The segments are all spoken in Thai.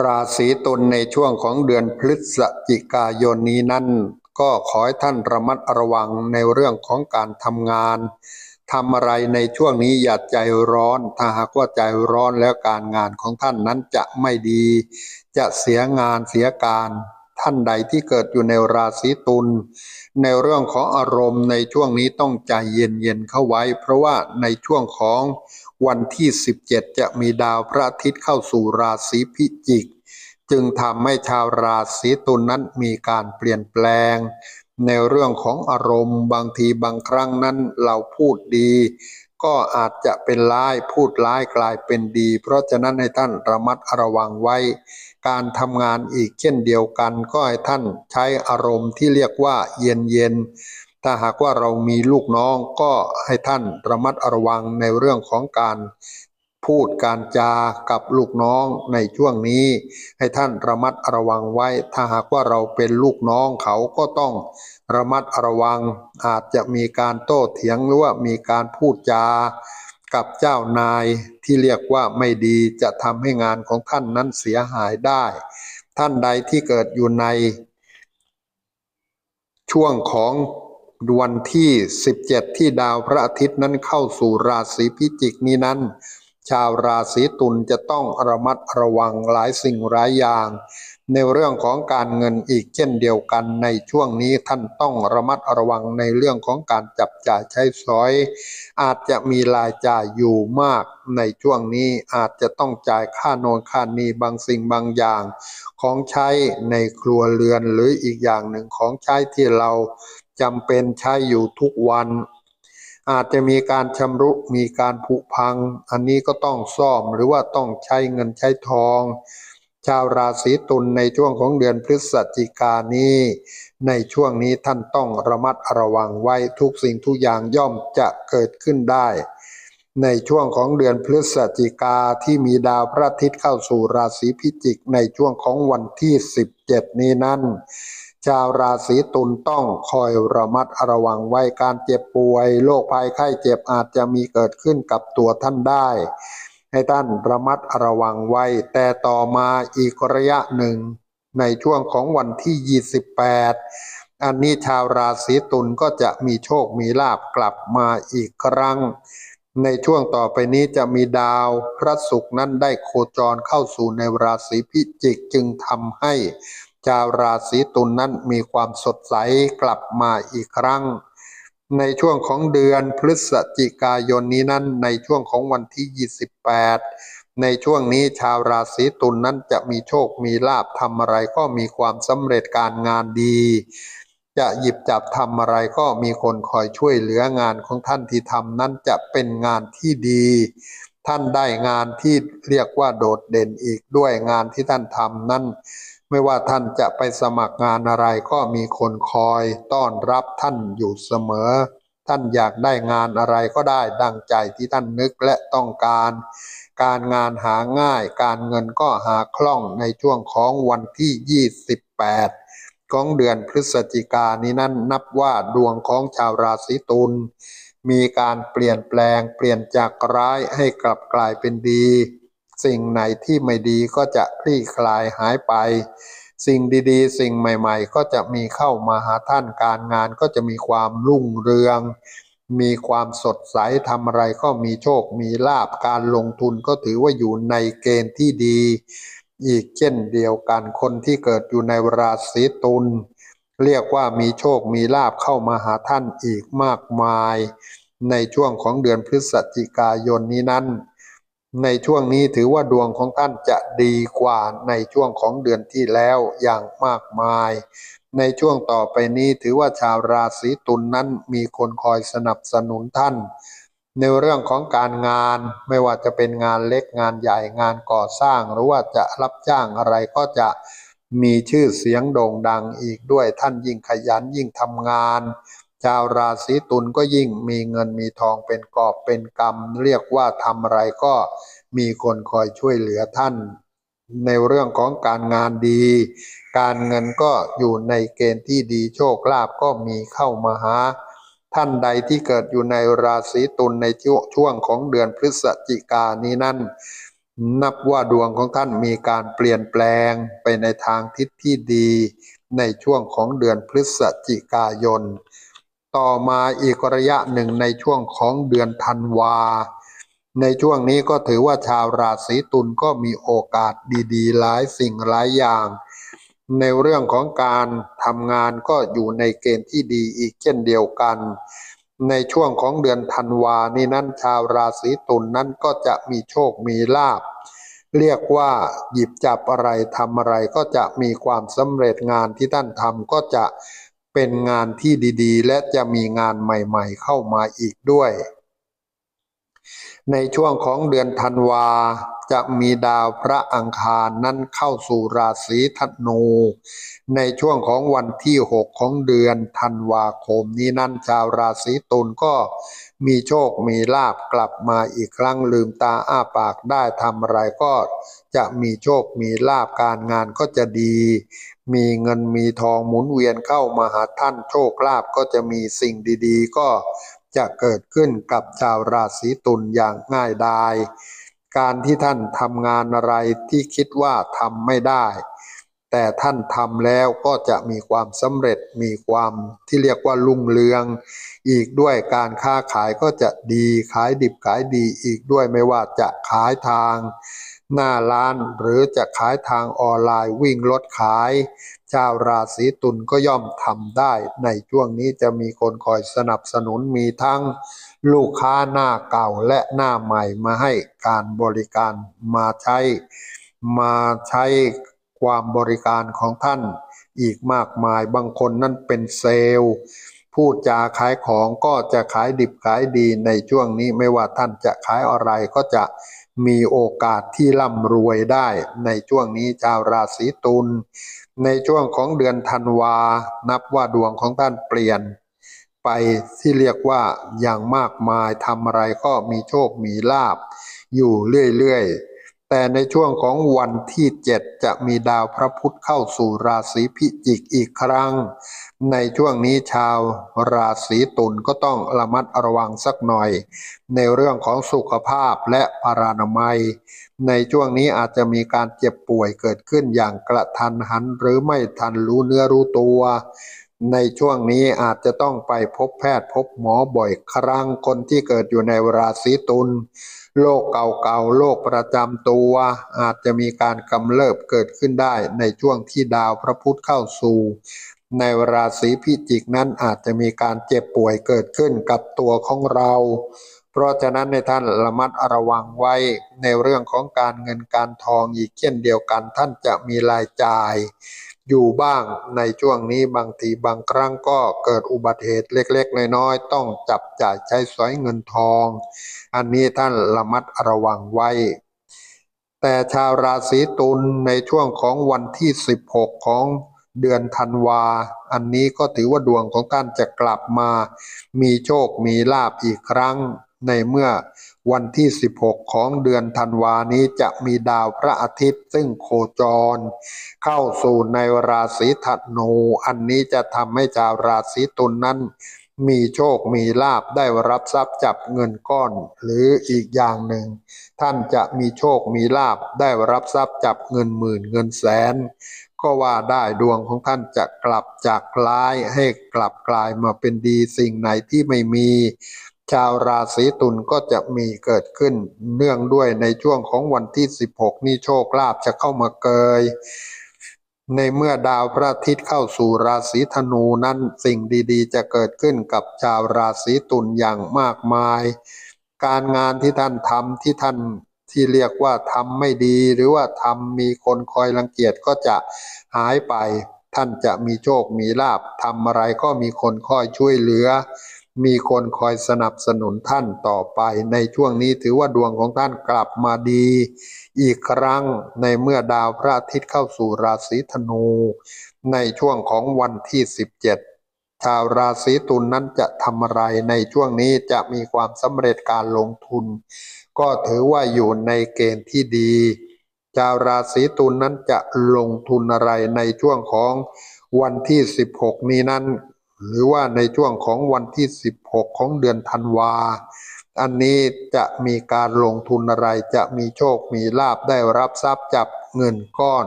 ราศีตุลในช่วงของเดือนพฤศจิกายนนี้นั้น ก็ขอให้ท่านระมัดระวังในเรื่องของการทำงานทำอะไรในช่วงนี้อย่าใจร้อน ถ้าหากว่าใจร้อนแล้วการงานของท่านนั้นจะไม่ดี จะเสียงานเสียการท่านใดที่เกิดอยู่ในราศีตุลในเรื่องของอารมณ์ในช่วงนี้ต้องใจเย็นๆเข้าไว้ เพราะว่าในช่วงของ วันที่ 17 จะมีดาวพระอาทิตย์เข้าสู่ราศีพิจิก จึงทำให้ชาวราศีตุลนนั้นมีการเปลี่ยนแปลง ในเรื่องของอารมณ์ บางทีบางครั้งนั้นเราพูดดี ก็อาจจะเป็นร้ายพูดร้ายกลายเป็นดี เพราะฉะนั้นให้ท่านระมัดระวังไว้ การทำงานอีกเช่นเดียวกันก็ให้ท่านใช้อารมณ์ที่เรียกว่าเย็นเย็น ถ้าหากว่าเรามีลูกน้องก็ให้ท่านระมัดระวังในเรื่องของการพูดการจากับลูกน้องในช่วงนี้ ให้ท่านระมัดระวังไว้ ถ้าหากว่าเราเป็นลูกน้องเขาก็ต้องระมัดระวัง อาจจะมีการโต้เถียงหรือว่ามีการพูดจากับเจ้านายที่เรียกว่าไม่ดีจะทำให้งานของท่านนั้นเสียหายได้ ท่านใดที่เกิดอยู่ในช่วงของ วันที่ 17 ที่ดาวพระอาทิตย์นั้นเข้าสู่ราศีพิจิกนี้นั้น ชาวราศีตุลจะต้องระมัดระวังหลายสิ่งหลายอย่าง ในเรื่องของการเงินอีกเช่นเดียวกันในช่วงนี้ท่านต้องระมัดระวังในเรื่องของการจับจ่ายใช้สอย อาจจะมีรายจ่ายอยู่มาก ในช่วงนี้อาจจะต้องจ่ายค่าโนนค่านีบางสิ่งบางอย่าง ของใช้ในครัวเรือนหรืออีกอย่างหนึ่งของใช้ที่เรา จำเป็นใช้อยู่ทุกวัน อาจจะมีการชำรุมีการผุพัง อันนี้ก็ต้องซ่อมหรือว่าต้องใช้เงินใช้ทอง ชาวราศีตุลในช่วงของเดือนพฤศจิกานนี้ ในช่วงนี้ท่านต้องระมัดระวังไว้ทุกสิ่งทุกอย่างย่อมจะเกิดขึ้นได้ในช่วงของเดือนพฤศจิกาที่มีดาวพระอาทิตย์เข้าสู่ราศีพิจิกในช่วงของวันที่ 17 นี้นั้น ชาวราศีตุลต้องคอยระมัดระวังไว้การเจ็บป่วยโรคภัยไข้เจ็บอาจจะมีเกิดขึ้นกับตัวท่านได้ ให้ท่านระมัดระวังไว้ แต่ต่อมาอีกระยะหนึ่ง ในช่วงของวันที่ 28 อันนี้ชาวราศีตุลก็จะมีโชคมีลาบกลับมาอีกครั้ง ในช่วงต่อไปนี้จะมีดาวพระศุกร์นั้นได้โคจรเข้าสู่ในราศีพิจิกจึงทำให้ ชาวราศีตุลนนั้นมีความสดใสกลับมาอีกครั้ง ในช่วงของเดือนพฤศจิกายนนี้นั้นในช่วงของวันที่ 28 ในช่วงนี้ชาวราศีตุลนนั้นจะมีโชคมีลาบทำอะไรก็มีความสำเร็จการงานดี จะหยิบจับทำอะไรก็มีคนคอยช่วยเหลืองานของท่านที่ทำนั้นจะเป็นงานที่ดีท่านได้งานที่เรียกว่าโดดเด่นอีกด้วยงานที่ท่านทำนั้น ไม่ว่าท่านจะไปสมัครงานอะไรก็มีคนคอยต้อนรับท่านอยู่เสมอ ท่านอยากได้งานอะไรก็ได้ดังใจที่ท่านนึกและต้องการ การงานหาง่าย การเงินก็หาคล่องในช่วงของวันที่ 28 ของเดือนพฤศจิกายนนี้นั้นนับว่าดวงของชาวราศีตุลมีการเปลี่ยนแปลงเปลี่ยนจากร้ายให้กลับกลายเป็นดี สิ่งไหนที่ไม่ดีก็จะคลี่คลายหายไป สิ่งดีๆ สิ่งใหม่ ๆ ก็จะมีเข้ามาหาท่านการงานก็จะมีความรุ่งเรือง มีความสดใสทำอะไรก็มีโชคมีลาบการลงทุนก็ถือว่าอยู่ในเกณฑ์ที่ดี อีกเช่นเดียวกันคนที่เกิดอยู่ในราศีตุลเรียกว่ามีโชคมีลาบเข้ามาหาท่านอีกมากมาย ในช่วงของเดือนพฤศจิกายนนี้นั้น ในช่วงนี้ถือว่าดวงของท่านจะดีกว่าในช่วงของเดือนที่แล้วอย่างมากมาย ในช่วงต่อไปนี้ถือว่าชาวราศีตุลนนั้นมีคนคอยสนับสนุนท่าน ในเรื่องของการงานไม่ว่าจะเป็นงานเล็กงานใหญ่งานก่อสร้าง หรือว่าจะรับจ้างอะไรก็จะมีชื่อเสียงโด่งดังอีกด้วยท่านยิ่งขยันยิ่งทำงาน ชาวราศีตุลก็ยิ่งมีเงินมีทองเป็นกอบเป็นกำเรียกว่าทำอะไรก็มีคนคอยช่วยเหลือท่าน ในเรื่องของการงานดี การเงินก็อยู่ในเกณฑ์ที่ดีโชคลาภก็มีเข้ามาหา ท่านใดที่เกิดอยู่ในราศีตุลในช่วงของเดือนพฤศจิกายนนี้นั้น นับว่าดวงของท่านมีการเปลี่ยนแปลงไปในทางทิศที่ดี ในช่วงของเดือนพฤศจิกายน ต่อมาอีกระยะหนึ่งในช่วงของเดือนธันวา ในช่วงนี้ก็ถือว่าชาวราศีตุลก็มีโอกาสดีๆ หลายสิ่งหลายอย่าง ในเรื่องของการทำงานก็อยู่ในเกณฑ์ที่ดีอีกเช่นเดียวกัน ในช่วงของเดือนธันวานี้นั้นชาวราศีตุลนนั้นก็จะมีโชคมีลาภเรียกว่าหยิบจับอะไรทำอะไรก็จะมีความสำเร็จงานที่ท่านทำก็จะ เป็นงานที่ดีๆ และจะมีงานใหม่ๆ เข้ามาอีกด้วย ในช่วงของเดือนธันวาจะมีดาวพระอังคารนั้นเข้าสู่ราศีธนู ในช่วงของวันที่ 6 ของเดือนธันวาคมนี้นั่นชาวราศีตุลก็ มีโชคมีลาบกลับมาอีกครั้งลืมตาอ้าปากได้ทำอะไรก็ จะมีโชคมีลาบการงานก็จะดี มีเงินมีทองหมุนเวียนเข้ามาหาท่านโชคลาบก็จะมีสิ่งดีๆ ก็จะเกิดขึ้นกับชาวราศีตุลอย่างง่ายดาย การที่ท่านทำงานอะไรที่คิดว่าทำไม่ได้ แต่ท่านทำแล้วก็จะมีความสำเร็จมีความที่เรียกว่ารุ่งเรือง อีกด้วยการค้าขายก็จะดีขายดิบขายดีอีกด้วยไม่ว่าจะขายทาง หน้าร้านหรือจะขายทางออนไลน์วิ่งรถขายชาวราศีตุลก็ย่อมทำได้ ในช่วงนี้จะมีคนคอยสนับสนุนมีทั้งลูกค้าหน้าเก่าและหน้าใหม่มาให้การบริการมาใช้มาใช้ ความบริการของท่าน อีกมากมายบางคนนั่นเป็นเซลล์พูดจาขายของก็จะขายดิบขายดีในช่วงนี้ไม่ว่าท่านจะขายอะไรก็จะมีโอกาสที่ร่ำรวยได้ในช่วงนี้ชาวราศีตุลในช่วงของเดือนธันวา นับว่าดวงของท่านเปลี่ยน ไปที่เรียกว่าอย่างมากมายทำอะไรก็มีโชคมีลาบอยู่เรื่อยๆ แต่ในช่วงของวันที่เจ็ดจะมีดาวพระพุธเข้าสู่ราศีพิจิกอีกครั้ง ในช่วงนี้ชาวราศีตุลก็ต้องระมัดระวังสักหน่อย ในเรื่องของสุขภาพและพารานามัย ในช่วงนี้อาจจะมีการเจ็บป่วยเกิดขึ้นอย่างกระทันหันหรือไม่ทันรู้เนื้อรู้ตัว ในช่วงนี้อาจจะต้องไปพบแพทย์พบหมอบ่อยครั้งคนที่เกิดอยู่ในราศีตุล โรคเก่าๆโรคประจำตัว อาจจะมีการกำเริบเกิดขึ้นได้ในช่วงที่ดาวพระพุธเข้าสู่ ในราศีพิจิกนั้นอาจจะมีการเจ็บป่วยเกิดขึ้นกับตัวของเรา เพราะฉะนั้นในท่านระมัดระวังไว้ในเรื่องของการเงินการทองอีกเช่นเดียวกันท่านจะมีรายจ่าย อยู่บ้างในช่วงนี้บางทีบางครั้งก็เกิดอุบัติเหตุเล็กๆ น้อยๆ ต้องจับจ่ายใช้สอยเงินทอง อันนี้ท่านระมัดระวังไว้ แต่ชาวราศีตุลในช่วงของวันที่ 16 ของเดือนธันวา อันนี้ก็ถือว่าดวงของท่านจะกลับมา มีโชคมีลาบอีกครั้งในเมื่อ วันที่ 16 ของเดือนธันวานี้จะมีดาวพระอาทิตย์ซึ่งโคจร เข้าสู่ในราศีธนูอันนี้จะทำให้ชาวราศีตุลนนั้น มีโชคมีลาบได้รับทรัพย์จับเงินก้อน หรืออีกอย่างหนึ่ง ท่านจะมีโชคมีลาบได้รับทรัพย์จับเงินหมื่นเงินแสน ก็ว่าได้ดวงของท่านจะกลับจากร้ายให้กลับกลายมาเป็นดีสิ่งไหนที่ไม่มี ชาวราศีตุลก็จะมีเกิดขึ้น เนื่องด้วยในช่วงของวันที่ 16 นี้โชคลาภจะเข้ามาเกย ในเมื่อดาวพระอาทิตย์เข้าสู่ราศีธนูนั้นสิ่งดีๆ จะเกิดขึ้นกับชาวราศีตุลอย่างมากมาย การงานที่ท่านทำที่ท่านที่เรียกว่าทำไม่ดี หรือว่าทำมีคนคอยรังเกียจก็จะหายไป ท่านจะมีโชคมีลาบทำอะไรก็มีคนคอยช่วยเหลือ มีคนคอยสนับสนุนท่านต่อไป ในช่วงนี้ถือว่าดวงของท่านกลับมาดี อีกครั้งในเมื่อดาวพระอาทิตย์เข้าสู่ราศีธนู ในช่วงของวันที่ 17 ชาวราศีตุลนนั้นจะทำอะไรในช่วงนี้จะมีความสำเร็จการลงทุน ก็ถือว่าอยู่ในเกณฑ์ที่ดี ชาวราศีตุลนนั้นจะลงทุนอะไรในช่วงของวันที่ 16 นี้นั้น หรือว่าในช่วงของวันที่ 16 ของเดือนธันวา อันนี้จะมีการลงทุนอะไรจะมีโชคมีลาบได้รับทรัพย์จับเงินก้อน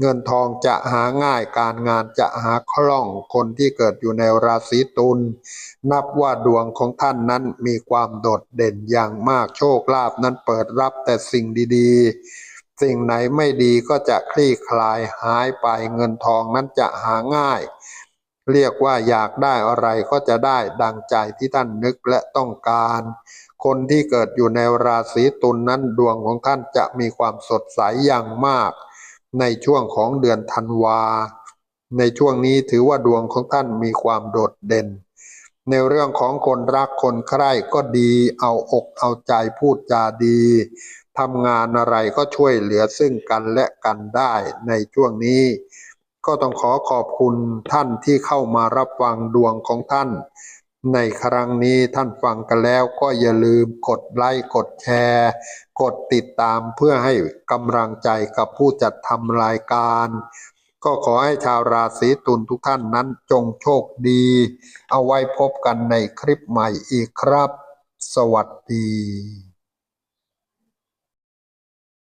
เงินทองจะหาง่ายการงานจะหาคล่องคนที่เกิดอยู่ในราศีตุลนับว่าดวงของท่านนั้นมีความโดดเด่นอย่างมากโชคลาภนั้นเปิดรับแต่สิ่งดีๆ สิ่งไหนไม่ดีก็จะคลี่คลายหายไปเงินทองนั้นจะหาง่าย เรียกว่าอยากได้อะไรก็จะได้ดังใจที่ท่านนึกและต้องการ คนที่เกิดอยู่ในราศีตุลนนั้นดวงของท่านจะมีความสดใสอย่างมาก ในช่วงของเดือนธันวา ในช่วงนี้ถือว่าดวงของท่านมีความโดดเด่น ในเรื่องของคนรักคนใคร่ก็ดีเอาอกเอาใจพูดจาดีทำงานอะไรก็ช่วยเหลือซึ่งกันและกันได้ในช่วงนี้ ก็ต้องขอขอบคุณท่านที่เข้ามารับฟังดวงของท่าน ในครั้งนี้ท่านฟังกันแล้วก็อย่าลืมกดไลค์กดแชร์ กดติดตามเพื่อให้กำลังใจกับผู้จัดทำรายการ ก็ขอให้ชาวราศีตุลทุกท่านนั้นจงโชคดี เอาไว้พบกันในคลิปใหม่อีกครับ สวัสดี